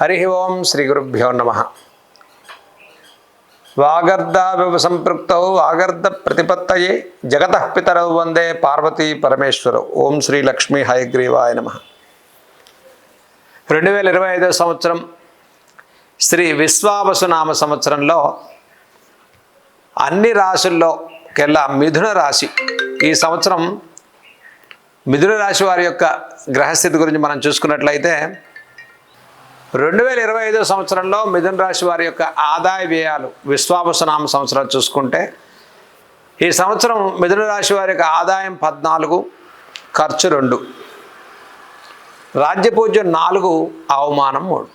హరి ఓం శ్రీ గురుభ్యో నమ. వాగర్ధావివ సంపృక్త వాగర్ధ ప్రతిపత్తయే జగత పితరౌ వందే పార్వతీ పరమేశ్వరు. ఓం శ్రీ లక్ష్మీ హయగ్రీవాయ నమ. రెండు వేల ఇరవై ఐదో సంవత్సరం శ్రీ విశ్వావసునామ సంవత్సరంలో అన్ని రాశుల్లోకెల్లా మిథున రాశి ఈ సంవత్సరం మిథున రాశి వారి యొక్క గ్రహస్థితి గురించి మనం చూసుకున్నట్లయితే రెండు వేల ఇరవై ఐదో సంవత్సరంలో మిథున రాశి వారి యొక్క ఆదాయ వ్యయాలు విశ్వావసనామ సంవత్సరం చూసుకుంటే ఈ సంవత్సరం మిథున రాశి వారి యొక్క ఆదాయం పద్నాలుగు ఖర్చు రెండు. రాజ్యపూజ్యం నాలుగు అవమానం మూడు.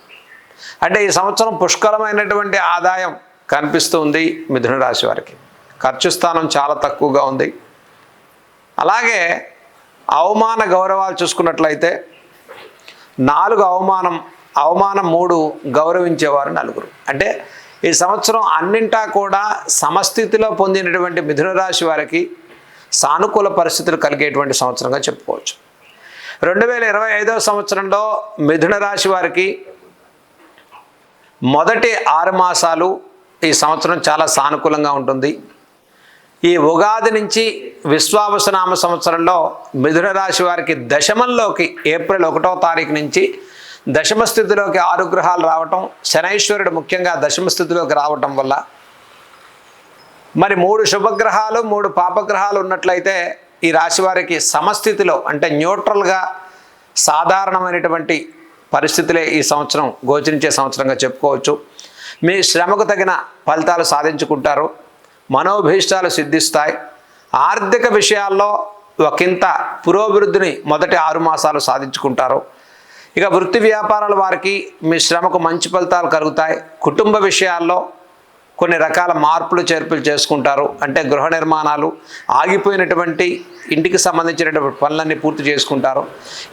అంటే ఈ సంవత్సరం పుష్కలమైనటువంటి ఆదాయం కనిపిస్తుంది మిథున రాశి వారికి. ఖర్చు స్థానం చాలా తక్కువగా ఉంది. అలాగే అవమాన గౌరవాలు చూసుకున్నట్లయితే నాలుగు అవమానం అవమానం మూడు గౌరవించేవారు నలుగురు. అంటే ఈ సంవత్సరం అన్నింటా కూడా సమస్థితిలో పొందినటువంటి మిథున రాశి వారికి సానుకూల పరిస్థితులు కలిగేటువంటి సంవత్సరంగా చెప్పుకోవచ్చు. రెండు వేల ఇరవై ఐదవ సంవత్సరంలో మిథున రాశి వారికి మొదటి ఆరు మాసాలు ఈ సంవత్సరం చాలా సానుకూలంగా ఉంటుంది. ఈ ఉగాది నుంచి విశ్వావసనామ సంవత్సరంలో మిథున రాశి వారికి దశమంలోకి ఏప్రిల్ ఒకటో తారీఖు నుంచి దశమ స్థితిలోకి ఆరు గ్రహాలు రావటం శనైశ్వరుడు ముఖ్యంగా దశమ స్థితిలోకి రావటం వల్ల మరి మూడు శుభగ్రహాలు మూడు పాపగ్రహాలు ఉన్నట్లయితే ఈ రాశి వారికి సమస్థితిలో అంటే న్యూట్రల్గా సాధారణమైనటువంటి పరిస్థితులే ఈ సంవత్సరం గోచరించే సంవత్సరంగా చెప్పుకోవచ్చు. మీ శ్రమకు తగిన ఫలితాలు సాధించుకుంటారు. మనోభీష్టాలు సిద్ధిస్తాయి. ఆర్థిక విషయాల్లో ఒకంత పురోభివృద్ధిని మొదటి ఆరు మాసాలు సాధించుకుంటారు. ఇక వృత్తి వ్యాపారాల వారికి మీ శ్రమకు మంచి ఫలితాలు కలుగుతాయి. కుటుంబ విషయాల్లో కొన్ని రకాల మార్పులు చేర్పులు చేసుకుంటారు. అంటే గృహ నిర్మాణాలు ఆగిపోయినటువంటి ఇంటికి సంబంధించినటువంటి పనులన్నీ పూర్తి చేసుకుంటారు.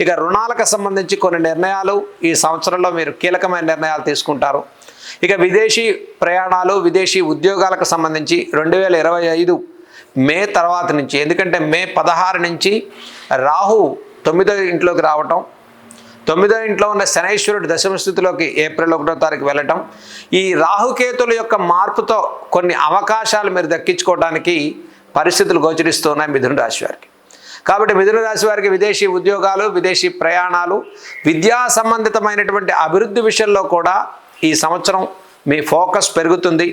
ఇక రుణాలకు సంబంధించి కొన్ని నిర్ణయాలు ఈ సంవత్సరంలో మీరు కీలకమైన నిర్ణయాలు తీసుకుంటారు. ఇక విదేశీ ప్రయాణాలు విదేశీ ఉద్యోగాలకు సంబంధించి రెండు వేల ఇరవై ఐదు మే తర్వాత నుంచి ఎందుకంటే మే పదహారు నుంచి రాహు తొమ్మిదో ఇంట్లోకి రావటం తొమ్మిదో ఇంట్లో ఉన్న శనైశ్వరుడు దశమ స్థితిలోకి ఏప్రిల్ ఒకటో తారీఖు వెళ్ళటం ఈ రాహుకేతుల యొక్క మార్పుతో కొన్ని అవకాశాలు మీరు దక్కించుకోవడానికి పరిస్థితులు గోచరిస్తున్నాయి మిథున రాశి వారికి. కాబట్టి మిథున రాశి వారికి విదేశీ ఉద్యోగాలు విదేశీ ప్రయాణాలు విద్యా సంబంధితమైనటువంటి అభివృద్ధి విషయంలో కూడా ఈ సంవత్సరం మీ ఫోకస్ పెరుగుతుంది.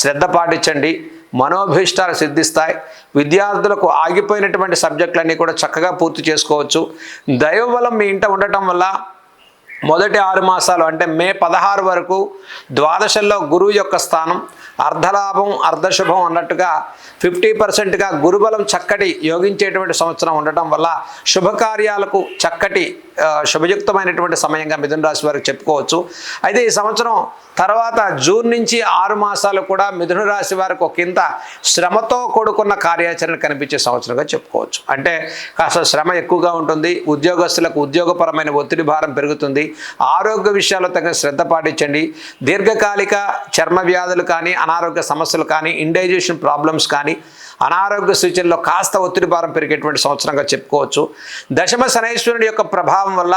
శ్రద్ధ పాటించండి. మనోభీష్టాలు సిద్ధిస్తాయి. విద్యార్థులకు ఆగిపోయినటువంటి సబ్జెక్టులన్నీ కూడా చక్కగా పూర్తి చేసుకోవచ్చు. దైవబలం మీ ఇంట ఉండటం వల్ల మొదటి ఆరు మాసాలు అంటే మే పదహారు వరకు ద్వాదశల్లో గురువు యొక్క స్థానం అర్ధలాభం అర్ధశుభం అన్నట్టుగా ఫిఫ్టీ పర్సెంట్గా గురుబలం చక్కటి యోగించేటువంటి సంవత్సరం ఉండటం వల్ల శుభకార్యాలకు చక్కటి శుభయుక్తమైనటువంటి సమయంగా మిథున రాశి వారికి చెప్పుకోవచ్చు. అయితే ఈ సంవత్సరం తర్వాత జూన్ నుంచి ఆరు మాసాలు కూడా మిథున రాశి వారికి ఒకంత శ్రమతో కూడుకున్న కార్యాచరణ కనిపించే సంవత్సరంగా చెప్పుకోవచ్చు. అంటే కాస్త శ్రమ ఎక్కువగా ఉంటుంది ఉద్యోగస్తులకు ఉద్యోగపరమైన ఒత్తిడి భారం పెరుగుతుంది. ఆరోగ్య విషయాల్లో తగిన శ్రద్ధ పాటించండి. దీర్ఘకాలిక చర్మ వ్యాధులు కానీ అనారోగ్య సమస్యలు కానీ ఇండైజేషన్ ప్రాబ్లమ్స్ కానీ అనారోగ్య సూచనలో కాస్త ఒత్తిడి భారం పెరిగేటువంటి సంవత్సరంగా చెప్పుకోవచ్చు. దశమ శనైశ్వరుడి యొక్క ప్రభావం వల్ల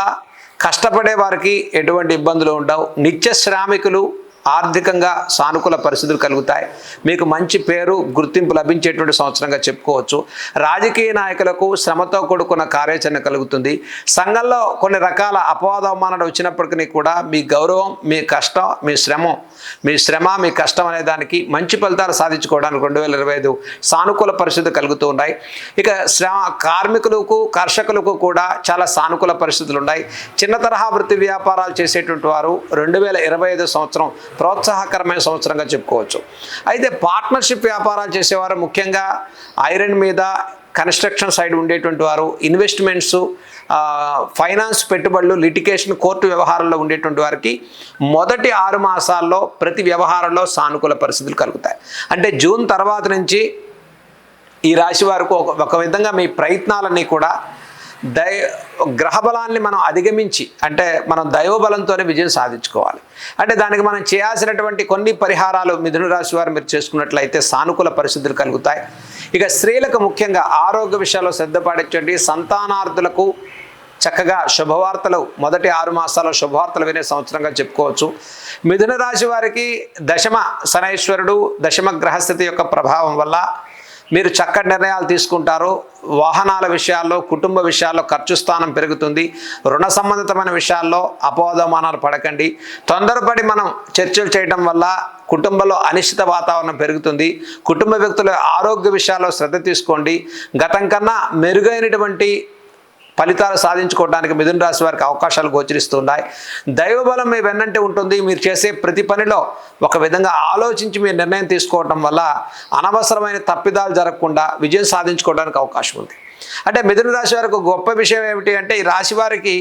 కష్టపడే వారికి ఎటువంటి ఇబ్బందులు ఉండవు. నిత్య శ్రామికులు ఆర్థికంగా సానుకూల పరిస్థితులు కలుగుతాయి. మీకు మంచి పేరు గుర్తింపు లభించేటువంటి సంవత్సరంగా చెప్పుకోవచ్చు. రాజకీయ నాయకులకు శ్రమతో కూడుకున్న కార్యాచరణ కలుగుతుంది. సంఘంలో కొన్ని రకాల అపవాదవమానాలు వచ్చినప్పటికీ కూడా మీ గౌరవం మీ కష్టం మీ శ్రమ మీ శ్రమ మీ కష్టం అనే దానికి మంచి ఫలితాలు సాధించుకోవడానికి రెండు వేల ఇరవై ఐదు సానుకూల పరిస్థితులు కలుగుతూ ఉన్నాయి. ఇక శ్రమ కార్మికులకు కర్షకులకు కూడా చాలా సానుకూల పరిస్థితులు ఉన్నాయి. చిన్న తరహా వృత్తి వ్యాపారాలు చేసేటువంటి వారు రెండు వేల ఇరవై ఐదు సంవత్సరం ప్రోత్సాహకరమైన సంవత్సరంగా చెప్పుకోవచ్చు. అయితే పార్ట్నర్షిప్ వ్యాపారాలు చేసేవారు ముఖ్యంగా ఐరన్ మీద కన్స్ట్రక్షన్ సైడ్ ఉండేటువంటి వారు ఇన్వెస్ట్మెంట్స్ ఫైనాన్స్ పెట్టుబడులు లిటికేషన్ కోర్టు వ్యవహారాల్లో ఉండేటువంటి వారికి మొదటి ఆరు మాసాల్లో ప్రతి వ్యవహారంలో సానుకూల పరిస్థితులు కలుగుతాయి. అంటే జూన్ తర్వాత నుంచి ఈ రాశి వారికి ఒక ఒక విధంగా మీ ప్రయత్నాలన్నీ కూడా దై గ్రహబలాన్ని మనం అధిగమించి అంటే మనం దైవబలంతోనే విజయం సాధించుకోవాలి. అంటే దానికి మనం చేయాల్సినటువంటి కొన్ని పరిహారాలు మిథున రాశి వారు మీరు చేసుకున్నట్లయితే సానుకూల పరిస్థితులు కలుగుతాయి. ఇక స్త్రీలకు ముఖ్యంగా ఆరోగ్య విషయాల్లో శ్రద్ధ పాటించండి. సంతానార్థులకు చక్కగా శుభవార్తలు మొదటి ఆరు మాసాల్లో శుభవార్తలు వినే సంవత్సరంగా చెప్పుకోవచ్చు. మిథున రాశి వారికి దశమ శనైశ్వరుడు దశమ గ్రహస్థితి యొక్క ప్రభావం వల్ల మీరు చక్కటి నిర్ణయాలు తీసుకుంటారు. వాహనాల విషయాల్లో కుటుంబ విషయాల్లో ఖర్చు స్థానం పెరుగుతుంది. రుణ సంబంధితమైన విషయాల్లో అపోదమానాలు పడకండి. తొందరపడి మనం చర్చలు చేయడం వల్ల కుటుంబంలో అనిశ్చిత వాతావరణం పెరుగుతుంది. కుటుంబ వ్యక్తుల ఆరోగ్య విషయాల్లో శ్రద్ధ తీసుకోండి. గతం కన్నా మెరుగైనటువంటి ఫలితాలు సాధించుకోవడానికి మిథున రాశి వారికి అవకాశాలు గోచరిస్తున్నాయి. దైవబలం మీ వెన్నంటే ఉంటుంది. మీరు చేసే ప్రతి పనిలో ఒక విధంగా ఆలోచించి మీరు నిర్ణయం తీసుకోవడం వల్ల అనవసరమైన తప్పిదాలు జరగకుండా విజయం సాధించుకోవడానికి అవకాశం ఉంది. అంటే మిథున రాశి వారికి గొప్ప విషయం ఏమిటి అంటే ఈ రాశి వారికి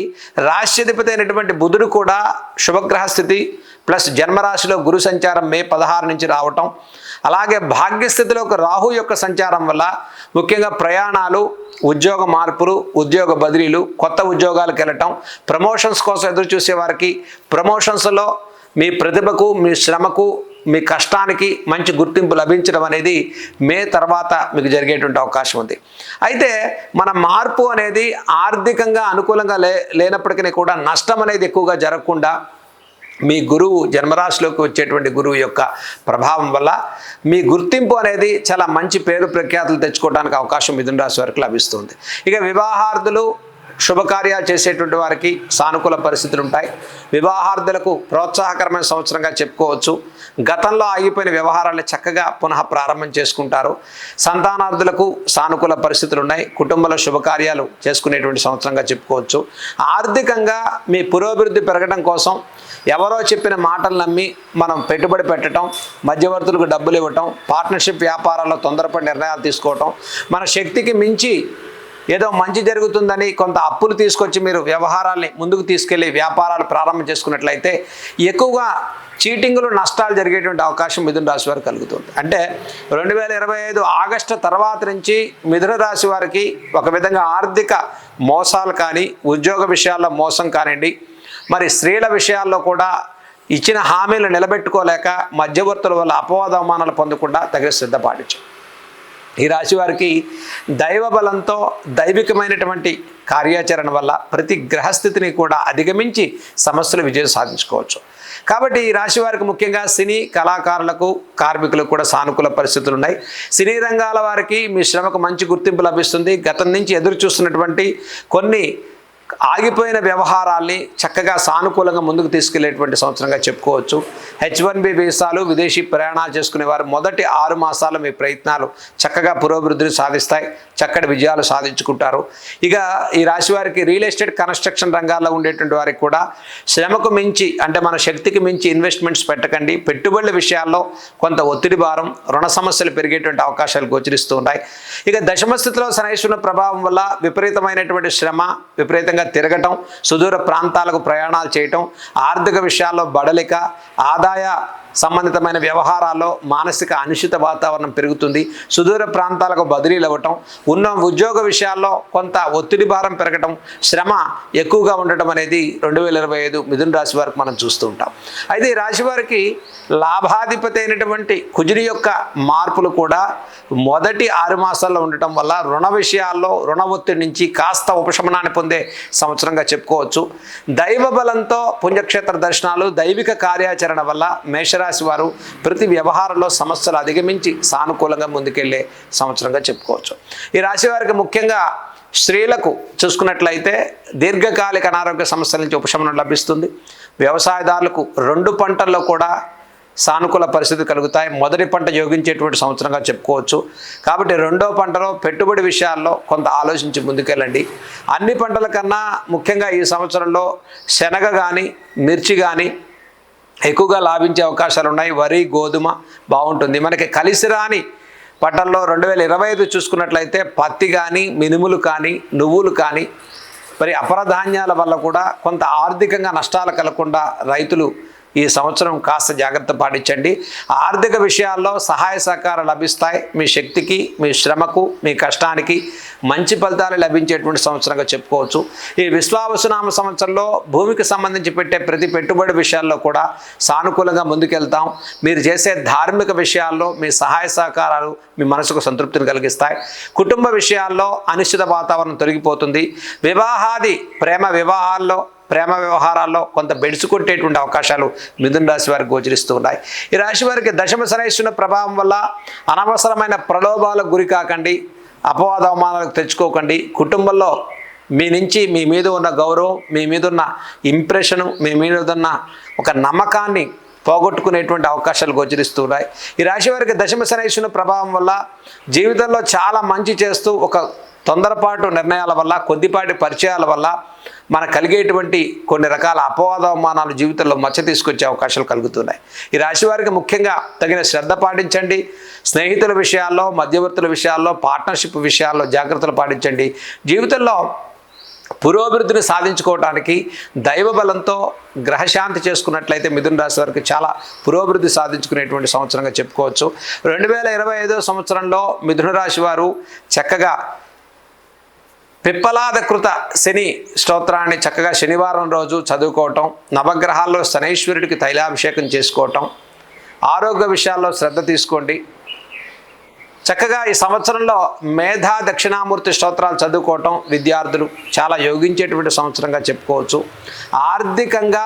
రాశ్యధిపతి అయినటువంటి బుధుడు కూడా శుభగ్రహ స్థితి ప్లస్ జన్మరాశిలో గురు సంచారం మే పదహారు నుంచి రావటం. అలాగే భాగ్యస్థితిలో ఒక రాహు యొక్క సంచారం వల్ల ముఖ్యంగా ప్రయాణాలు ఉద్యోగ మార్పులు ఉద్యోగ బదిలీలు కొత్త ఉద్యోగాలకు వెళ్ళటం ప్రమోషన్స్ కోసం ఎదురు చూసే వారికి ప్రమోషన్స్లో మీ ప్రతిభకు మీ శ్రమకు మీ కష్టానికి మంచి గుర్తింపు లభించడం అనేది మే తర్వాత మీకు జరిగేటువంటి అవకాశం ఉంది. అయితే మన మార్పు అనేది ఆర్థికంగా అనుకూలంగా లే లేనప్పటికీ కూడా నష్టం అనేది ఎక్కువగా జరగకుండా మీ గురువు జన్మరాశిలోకి వచ్చేటువంటి గురువు యొక్క ప్రభావం వల్ల మీ గుర్తింపు అనేది చాలా మంచి పేరు ప్రఖ్యాతులు తెచ్చుకోవడానికి అవకాశం మిథున రాశి వరకు లభిస్తుంది. ఇక వివాహార్థులు శుభకార్యాలు చేసేటువంటి వారికి సానుకూల పరిస్థితులు ఉంటాయి. వివాహార్థులకు ప్రోత్సాహకరమైన సంవత్సరంగా చెప్పుకోవచ్చు. గతంలో ఆగిపోయిన వ్యవహారాలు చక్కగా పునః ప్రారంభం చేసుకుంటారు. సంతానార్థులకు సానుకూల పరిస్థితులు ఉన్నాయి. కుటుంబంలో శుభకార్యాలు చేసుకునేటువంటి సంవత్సరంగా చెప్పుకోవచ్చు. ఆర్థికంగా మీ పురోభివృద్ధి పెరగడం కోసం ఎవరో చెప్పిన మాటలు నమ్మి మనం పెట్టుబడి పెట్టడం మధ్యవర్తులకు డబ్బులు ఇవ్వటం పార్ట్నర్షిప్ వ్యాపారాల్లో తొందరపడి నిర్ణయాలు తీసుకోవటం మన శక్తికి మించి ఏదో మంచి జరుగుతుందని కొంత అప్పులు తీసుకొచ్చి మీరు వ్యవహారాల్ని ముందుకు తీసుకెళ్ళి వ్యాపారాలు ప్రారంభం చేసుకున్నట్లయితే ఎక్కువగా చీటింగులు నష్టాలు జరిగేటువంటి అవకాశం మిథున రాశి వారికి కలుగుతుంది. అంటే రెండు వేల ఇరవై ఐదు ఆగస్టు తర్వాత నుంచి మిథున రాశి వారికి ఒక విధంగా ఆర్థిక మోసాలు కానీ ఉద్యోగ విషయాల్లో మోసం కానివ్వండి మరి స్త్రీల విషయాల్లో కూడా ఇచ్చిన హామీలు నిలబెట్టుకోలేక మధ్యవర్తుల వల్ల అపవాద అవమానాలు పొందకుండా తగిన శ్రద్ధ ఈ రాశి వారికి దైవ బలంతో దైవికమైనటువంటి కార్యాచరణ వల్ల ప్రతి గ్రహస్థితిని కూడా అధిగమించి సమస్యలు విజయం సాధించుకోవచ్చు. కాబట్టి ఈ రాశి వారికి ముఖ్యంగా సినీ కళాకారులకు కార్మికులకు కూడా సానుకూల పరిస్థితులు ఉన్నాయి. సినీ రంగాల వారికి మీ శ్రమకు మంచి గుర్తింపు లభిస్తుంది. గతం నుంచి ఎదురు చూస్తున్నటువంటి కొన్ని ఆగిపోయిన వ్యవహారాల్ని చక్కగా సానుకూలంగా ముందుకు తీసుకెళ్ళేటువంటి సంవత్సరంగా చెప్పుకోవచ్చు. హెచ్ వన్ బి వీసాలు విదేశీ ప్రయాణాలు చేసుకునే వారు మొదటి ఆరు మాసాల మీ ప్రయత్నాలు చక్కగా పురోభివృద్ధిని సాధిస్తాయి. చక్కటి విజయాలు సాధించుకుంటారు. ఇక ఈ రాశి వారికి రియల్ ఎస్టేట్ కన్స్ట్రక్షన్ రంగాల్లో ఉండేటువంటి వారికి కూడా శ్రమకు మించి అంటే మన శక్తికి మించి ఇన్వెస్ట్మెంట్స్ పెట్టకండి. పెట్టుబడుల విషయాల్లో కొంత ఒత్తిడి భారం రుణ సమస్యలు పెరిగేటువంటి అవకాశాలు గోచరిస్తూ ఉన్నాయి. ఇక దశమ స్థితిలో ప్రభావం వల్ల విపరీతమైనటువంటి శ్రమ విపరీతంగా తిరగటం సుదూర ప్రాంతాలకు ప్రయాణాలు చేయటం ఆర్థిక విషయాల్లో బడలిక ఆదాయ సంబంధితమైన వ్యవహారాల్లో మానసిక అనిశ్చిత వాతావరణం పెరుగుతుంది. సుదూర ప్రాంతాలకు బదిలీలు అవ్వటం ఉన్న ఉద్యోగ విషయాల్లో కొంత ఒత్తిడి భారం పెరగటం శ్రమ ఎక్కువగా ఉండటం అనేది రెండు వేల ఇరవై ఐదు మిథున రాశి వారికి మనం చూస్తూ ఉంటాం. అయితే ఈ రాశి వారికి లాభాధిపతి అయినటువంటి కుజుడి యొక్క మార్పులు కూడా మొదటి ఆరు మాసాల్లో ఉండటం వల్ల రుణ విషయాల్లో రుణ ఒత్తిడి నుంచి కాస్త ఉపశమనాన్ని పొందే సంవత్సరంగా చెప్పుకోవచ్చు. దైవ బలంతో పుణ్యక్షేత్ర దర్శనాలు దైవిక కార్యాచరణ వల్ల మేష మేషరాశి వారు ప్రతి వ్యవహారంలో సమస్యలు అధిగమించి సానుకూలంగా ముందుకెళ్ళే సంవత్సరంగా చెప్పుకోవచ్చు. ఈ రాశి వారికి ముఖ్యంగా స్త్రీలకు చూసుకున్నట్లయితే దీర్ఘకాలిక అనారోగ్య సమస్యల నుంచి ఉపశమనం లభిస్తుంది. వ్యవసాయదారులకు రెండు పంటల్లో కూడా సానుకూల పరిస్థితి కలుగుతాయి. మొదటి పంట యోగించేటువంటి సంవత్సరంగా చెప్పుకోవచ్చు. కాబట్టి రెండో పంటలో పెట్టుబడి విషయాల్లో కొంత ఆలోచించి ముందుకెళ్ళండి. అన్ని పంటల కన్నా ముఖ్యంగా ఈ సంవత్సరంలో శనగ కానీ మిర్చి కానీ ఎక్కువగా లాభించే అవకాశాలు ఉన్నాయి వరి గోధుమ బాగుంటుంది. మనకి కలిసి రాని పంటల్లో రెండు వేల ఇరవై ఐదు చూసుకున్నట్లయితే పత్తి కానీ మినుములు కానీ నువ్వులు కానీ మరి అపరధాన్యాల వల్ల కూడా కొంత ఆర్థికంగా నష్టాలు కలగకుండా రైతులు ఈ సంవత్సరం కాస్త జాగ్రత్త పాటించండి. ఆర్థిక విషయాల్లో సహాయ సహకారం లభిస్తాయి. మీ శక్తికి మీ శ్రమకు మీ కష్టానికి మంచి ఫలితాలు లభించేటువంటి సంవత్సరంగా చెప్పుకోవచ్చు. ఈ విశ్వావసునామ సంవత్సరంలో భూమికి సంబంధించి పెట్టే ప్రతి పెట్టుబడి విషయాల్లో కూడా సానుకూలంగా ముందుకెళ్తాం. మీరు చేసే ధార్మిక విషయాల్లో మీ సహాయ సహకారాలు మీ మనసుకు సంతృప్తిని కలిగిస్తాయి. కుటుంబ విషయాల్లో అనిశ్చిత వాతావరణం తొలగిపోతుంది. వివాహాది ప్రేమ వివాహాల్లో ప్రేమ వ్యవహారాల్లో కొంత బెడిసి కొట్టేటువంటి అవకాశాలు మిథున రాశి వారికి గోచరిస్తూ ఉన్నాయి. ఈ రాశి వారికి దశమ శనైశ్వరుని ప్రభావం వల్ల అనవసరమైన ప్రలోభాలకు గురి కాకండి అపవాద అవమానాలకు తెచ్చుకోకండి. కుటుంబంలో మీ నుంచి మీ మీద ఉన్న గౌరవం మీ మీద ఉన్న ఇంప్రెషను మీ మీద ఉన్న ఒక నమ్మకాన్ని పోగొట్టుకునేటువంటి అవకాశాలు గోచరిస్తున్నాయి ఈ రాశి వారికి దశమ శనైశ్వరుని ప్రభావం వల్ల జీవితంలో చాలా మంచి చేస్తూ ఒక తొందరపాటు నిర్ణయాల వల్ల కొద్దిపాటి పరిచయాల వల్ల మనకు కలిగేటువంటి కొన్ని రకాల అపవాద అవమానాలు జీవితంలో మచ్చ తీసుకొచ్చే అవకాశాలు కలుగుతున్నాయి. ఈ రాశి వారికి ముఖ్యంగా తగిన శ్రద్ధ పాటించండి. స్నేహితుల విషయాల్లో మధ్యవర్తుల విషయాల్లో పార్ట్నర్షిప్ విషయాల్లో జాగ్రత్తలు పాటించండి. జీవితంలో పురోభివృద్ధిని సాధించుకోవడానికి దైవ బలంతో గ్రహశాంతి చేసుకున్నట్లయితే మిథున రాశి వారికి చాలా పురోభివృద్ధి సాధించుకునేటువంటి సంవత్సరంగా చెప్పుకోవచ్చు. రెండు వేల ఇరవై సంవత్సరంలో మిథున రాశి వారు చక్కగా పిప్పలాదకృత శని స్తోత్రాన్ని చక్కగా శనివారం రోజు చదువుకోవటం నవగ్రహాల్లో శనైశ్వరుడికి తైలాభిషేకం చేసుకోవటం ఆరోగ్య విషయాల్లో శ్రద్ధ తీసుకోండి. చక్కగా ఈ సంవత్సరంలో మేధా దక్షిణామూర్తి స్తోత్రాలు చదువుకోవటం విద్యార్థులు చాలా యోగించేటువంటి సంవత్సరంగా చెప్పుకోవచ్చు. ఆర్థికంగా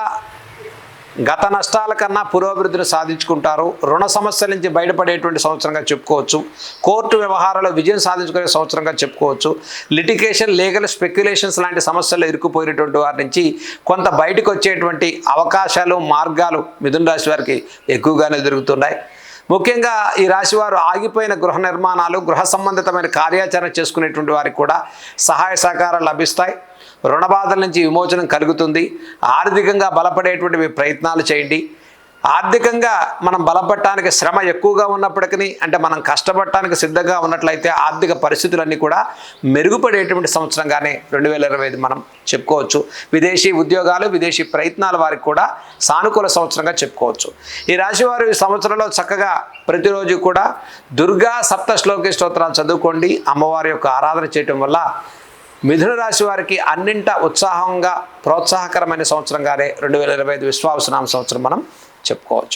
గత నష్టాల కన్నా పురోభివృద్ధిని సాధించుకుంటారు. రుణ సమస్యల నుంచి బయటపడేటువంటి సంవత్సరంగా చెప్పుకోవచ్చు. కోర్టు వ్యవహారాల్లో విజయం సాధించుకునే సంవత్సరంగా చెప్పుకోవచ్చు. లిటికేషన్ లీగల్ స్పెక్యులేషన్స్ లాంటి సమస్యలు ఇరుక్కుపోయినటువంటి వారి నుంచి కొంత బయటకు వచ్చేటువంటి అవకాశాలు మార్గాలు మిథున రాశి వారికి ఎక్కువగానే దొరుకుతున్నాయి. ముఖ్యంగా ఈ రాశివారు ఆగిపోయిన గృహ నిర్మాణాలు గృహ సంబంధితమైన కార్యాచరణ చేసుకునేటువంటి వారికి కూడా సహాయ సహకారాలు లభిస్తాయి. రుణ బాధల నుంచి విమోచనం కలుగుతుంది. ఆర్థికంగా బలపడేటువంటి ప్రయత్నాలు చేయండి. ఆర్థికంగా మనం బలపడటానికి శ్రమ ఎక్కువగా ఉన్నప్పటికీ అంటే మనం కష్టపడటానికి సిద్ధంగా ఉన్నట్లయితే ఆర్థిక పరిస్థితులన్నీ కూడా మెరుగుపడేటువంటి సంవత్సరంగానే రెండు వేల ఇరవై ఐదు మనం చెప్పుకోవచ్చు. విదేశీ ఉద్యోగాలు విదేశీ ప్రయత్నాల వారికి కూడా సానుకూల సంవత్సరంగా చెప్పుకోవచ్చు. ఈ రాశివారు ఈ సంవత్సరంలో చక్కగా ప్రతిరోజు కూడా దుర్గా సప్త శ్లోకి స్తోత్రాలు చదువుకోండి. అమ్మవారి యొక్క ఆరాధన చేయటం వల్ల మిథున రాశి వారికి అన్నింట ఉత్సాహంగా ప్రోత్సాహకరమైన సంవత్సరంగానే రెండు వేల ఇరవై ఐదు విశ్వావసనామ సంవత్సరం మనం చెప్పుకోవచ్చు.